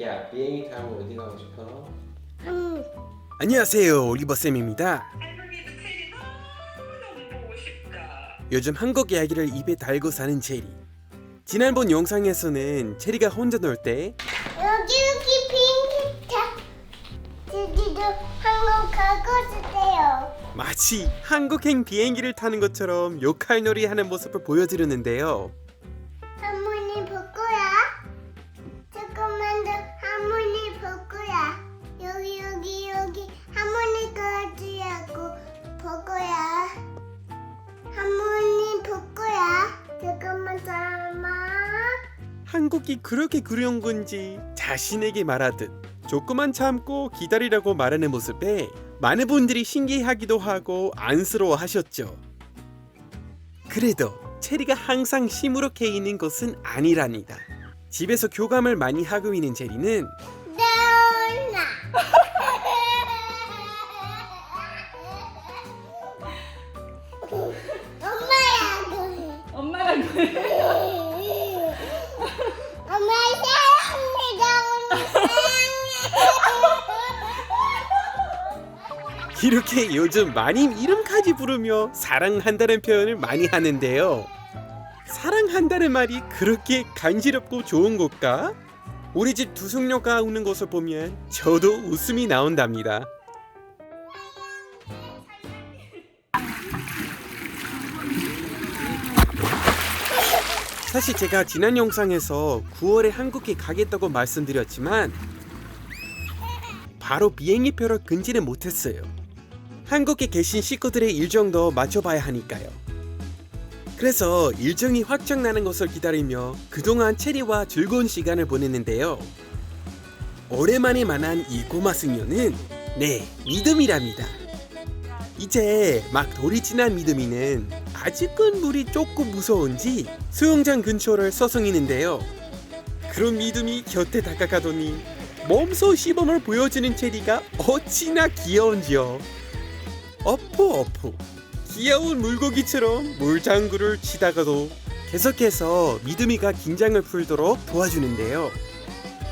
야 비행기 타면 어디 가고 싶어? 음, 안녕하세요 올리버쌤입니다 할머니도 체리 너무너무 보고 싶다. 요즘 한국 이야기를 입에 달고 사는 체리 지난번 영상에서는 체리가 혼자 놀 때 여기 여기 비행기 타. 저기도 한국 가고 싶대요. 마치 한국행 비행기를 타는 것처럼 역할놀이 하는 모습을 보여드렸는데요 한국이 그렇게 그리운 건지 자신에게 말하듯 조금만 참고 기다리라고 말하는 모습에 많은 분들이 신기하기도 하고 안쓰러워 하셨죠. 그래도 체리가 항상 시무룩해 있는 것은 아니랍니다. 집에서 교감을 많이 하고 있는 체리는 나오나. 엄마야. 엄마랑 그래. 이렇게 요즘 마님 이름까지 부르며 사랑한다는 표현을 많이 하는데요. 사랑한다는 말이 그렇게 간지럽고 좋은 걸까? 우리 집 두숙녀가 우는 것을 보면 저도 웃음이 나온답니다. 사실 제가 지난 영상에서 9월에 한국에 가겠다고 말씀드렸지만 바로 비행기표를 끊지는 못했어요. 한국에 계신 식구들의 일정도 맞춰봐야 하니까요. 그래서 일정이 확정 나는 것을 기다리며 그동안 체리와 즐거운 시간을 보냈는데요. 오랜만에 만난 이 꼬마 승려는 네 믿음이랍니다. 이제 막 돌이 지난 믿음이는 아직은 물이 조금 무서운지 수영장 근처를 서성이는데요. 그런 믿음이 곁에 다가가더니 몸소 시범을 보여주는 체리가 어찌나 귀여운지요. 어포 어포 귀여운 물고기처럼 물장구를 치다가도 계속해서 믿음이가 긴장을 풀도록 도와주는데요.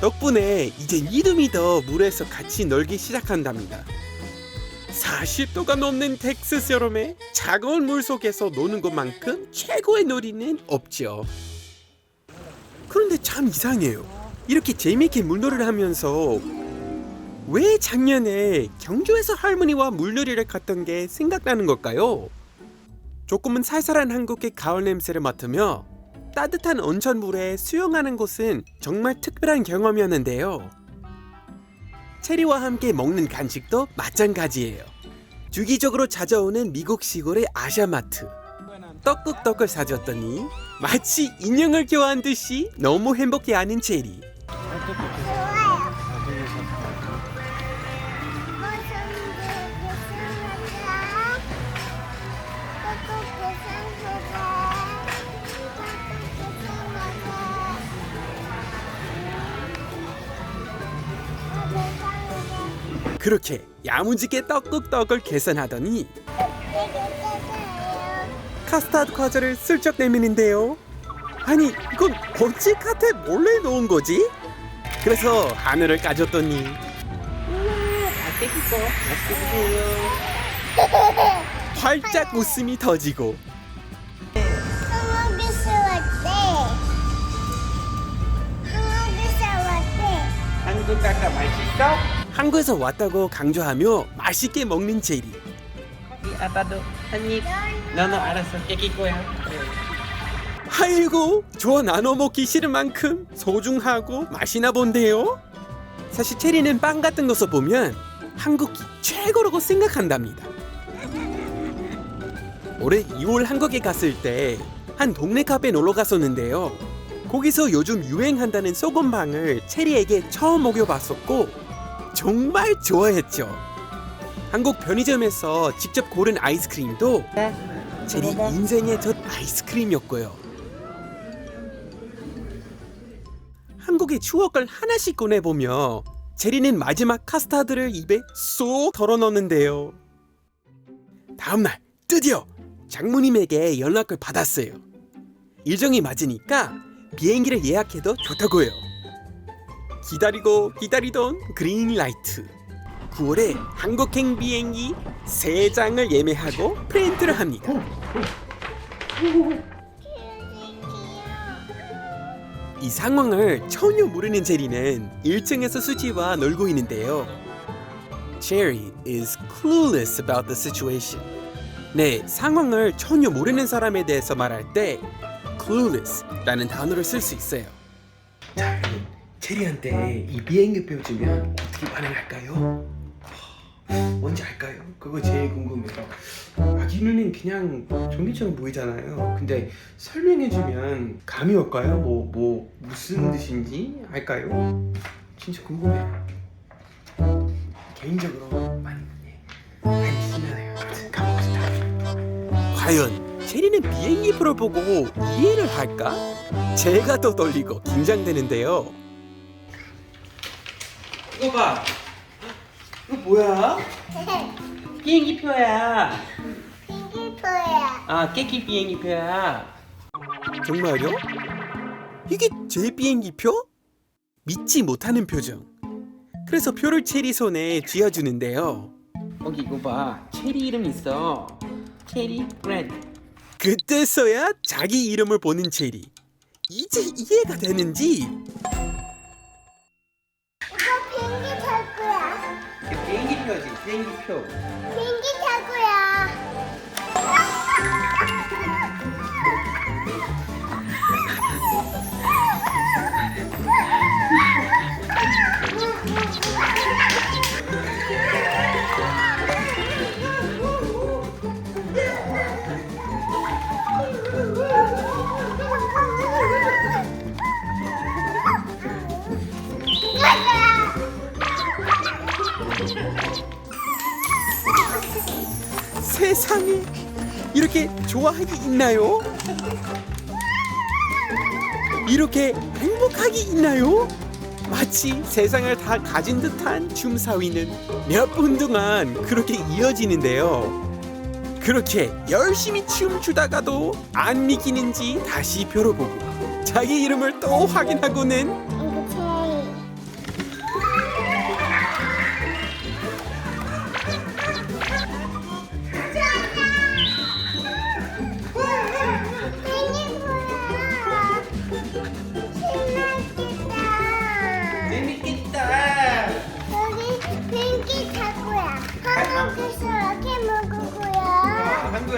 덕분에 이제 더 물에서 같이 놀기 시작한답니다. 40도가 넘는 텍사스 여름에 차가운 물 속에서 노는 것만큼 최고의 놀이는 없죠. 그런데 참 이상해요. 이렇게 재미있게 물놀이를 하면서 왜 작년에 경주에서 할머니와 물놀이를 갔던 게 생각나는 걸까요? 조금은 살살한 한국의 가을 냄새를 맡으며 따뜻한 온천물에 수영하는 곳은 정말 특별한 경험이었는데요. 체리와 함께 먹는 간식도 마찬가지예요. 주기적으로 찾아오는 미국 시골의 아시아마트. 떡국떡을 사줬더니 마치 인형을 교환한 듯이 너무 행복해하는 체리. 그렇게 야무지게 떡국떡을 계산하더니 카스타드 과자를 슬쩍 내미는데요. 아니 이건 어찌 카트에 몰래 놓은 거지? 그래서 하늘을 까줬더니 활짝 웃음이 터지고. 한국 가까 맛있어? 한국에서 왔다고 강조하며 맛있게 먹는 제리. 이 아빠도 한입 너는 알았어 깨낄 거야 아이고 좋아 나눠 먹기 싫은 만큼 소중하고 맛이나 본데요. 사실 체리는 빵 같은 것을 보면 한국이 최고라고 생각한답니다. 올해 2월 한국에 갔을 때 한 동네 카페에 놀러 갔었는데요. 거기서 요즘 유행한다는 소금빵을 체리에게 처음 먹여봤었고 정말 좋아했죠. 한국 편의점에서 직접 고른 아이스크림도 체리 인생의 첫 아이스크림이었고요. 한국의 추억을 하나씩 꺼내보며 제리는 마지막 카스타드를 입에 쏙 덜어넣는데요. 다음날 드디어 장모님에게 연락을 받았어요. 일정이 맞으니까 비행기를 예약해도 좋다고요. 기다리고 기다리던 그린라이트. 9월에 한국행 비행기 3장을 예매하고 프린트를 합니다. 이 상황을 전혀 모르는 제리는 1층에서 수지와 놀고 있는데요. Cherry is clueless about the situation. 네, 상황을 전혀 모르는 사람에 대해서 말할 때 clueless라는 단어를 쓸 수 있어요. 자, 체리한테 이 비행기표 주면 어떻게 반응할까요? 하, 뭔지 알까요? 그거 제일 궁금해요. 아기 눈엔 그냥 좀비처럼 보이잖아요. 근데 설명해주면 감이 올까요? 뭐, 뭐 무슨 뜻인지 알까요? 진짜 궁금해요. 개인적으로 많이 예, 많이 신나네요. 아무튼 가봅시다. 과연 체리는 비행기 표를 보고 이해를 할까? 제가 더 떨리고 긴장되는데요 이거 봐. 이거 뭐야? 비행기표야. 핑키표야. 아, 깨끼 비행기표야. 정말요? 이게 제 비행기표? 믿지 못하는 표정 그래서 표를 체리 손에 쥐어주는데요 거기 이거 봐. 체리 이름 있어. 체리 브랜드. 그때서야 자기 이름을 보는 체리 이제 이해가 되는지 비행기표. 비행 이렇게 좋아하기 있나요? 이렇게 행복하기 있나요? 마치 세상을 다 가진 듯한 춤사위는 몇 분 동안 그렇게 이어지는데요. 그렇게 열심히 춤추다가도 안 믿기는지 다시 표를 보고 자기 이름을 또 확인하고는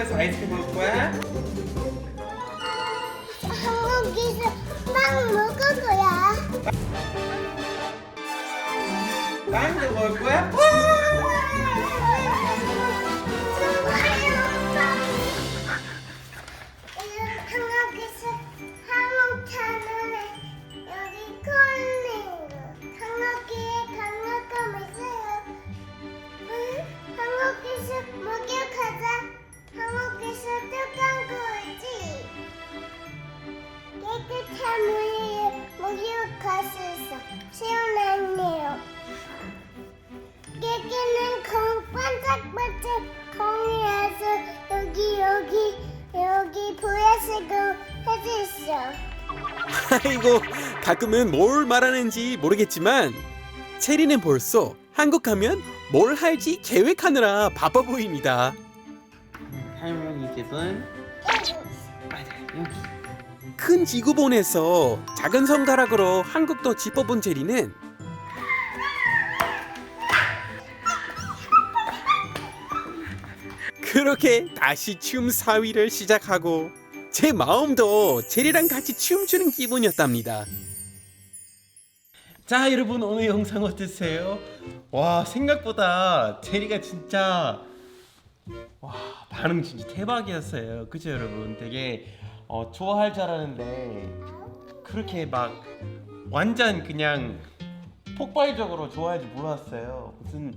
아, 한국에서 아이스크림 먹을 거야? 한국에서 빵 먹을 거야. 빵도 먹을 거야? 한 있어. 아이고 가끔은 뭘 말하는지 모르겠지만 체리는 벌써 한국 가면 뭘 할지 계획하느라 바빠 보입니다. 할머니 집은 맞아 여기. 큰 지구본에서 작은 손가락으로 한국도 짚어본 체리는 그렇게 다시 춤 사위를 시작하고 제 마음도 체리랑 같이 춤추는 기분이었답니다. 자 여러분 오늘 영상 어땠어요? 와 생각보다 제리가 진짜 와 반응 진짜 대박이었어요 그죠 여러분 되게 어, 좋아할 줄 알았는데 그렇게 막 완전 그냥 폭발적으로 좋아할 줄 몰랐어요 무슨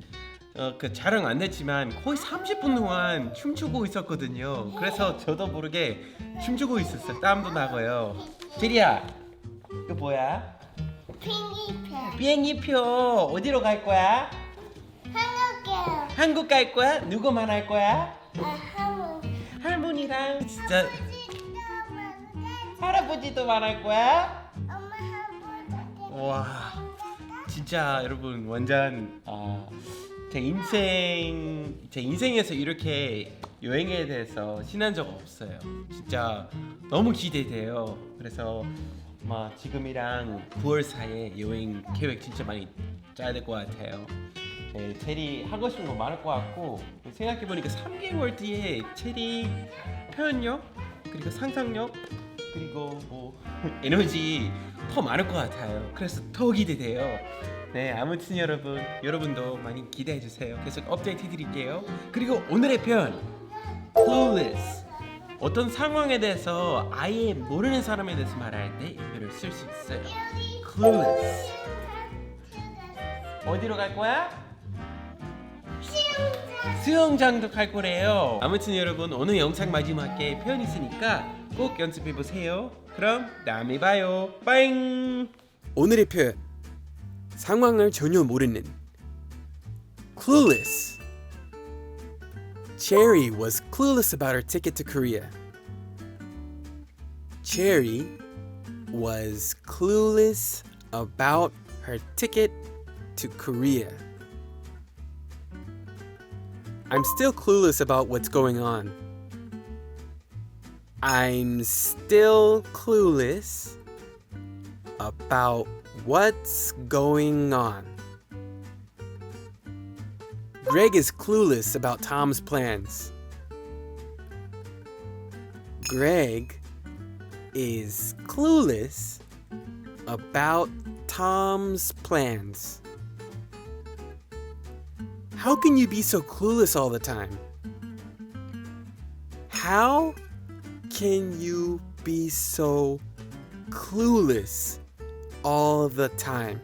어, 그 자랑 안 했지만 거의 30분 동안 춤추고 있었거든요 그래서 저도 모르게 춤추고 있었어요 땀도 나고요 제리야 이거 뭐야? 핑기표 비행기표 어디로 갈 거야? 한국에 한국 갈 거야? 누구 만날 거야? 아 한국 할머니랑 진짜 많은데 할아버지도 만날 거야? 엄마 한국 와 진짜 여러분 완전 아, 제 인생 제 인생에서 이렇게 여행에 대해서 신난 적 없어요. 진짜 너무 기대돼요. 그래서 막 지금이랑 9월 사이에 여행 계획 진짜 많이 짜야 될 것 같아요. 네, 체리 하고 싶은 거 많을 것 같고 생각해 보니까 3개월 뒤에 체리 표현력 그리고 상상력 그리고 뭐 에너지 더 많을 것 같아요. 그래서 더 기대돼요. 네, 아무튼 여러분, 여러분도 많이 기대해 주세요. 계속 업데이트 드릴게요. 그리고 오늘의 표현 clueless. 어떤 상황에 대해서 아예 모르는 사람에 대해서 말할 때 이 표현을 쓸 수 있어요. clueless. 어디로 갈 거야? 수영장도 갈 거래요. 아무튼 여러분 오늘 영상 마지막에 표현 있으니까 꼭 연습해 보세요. 그럼 다음에 봐요. 빠잉. 오늘의 표현 상황을 전혀 모르는 clueless Cherry was clueless about her ticket to Korea. Cherry was clueless about her ticket to Korea. I'm still clueless about what's going on. I'm still clueless about what's going on. Greg is clueless about Tom's plans. Greg is clueless about Tom's plans. How can you be so clueless all the time? How can you be so clueless all the time?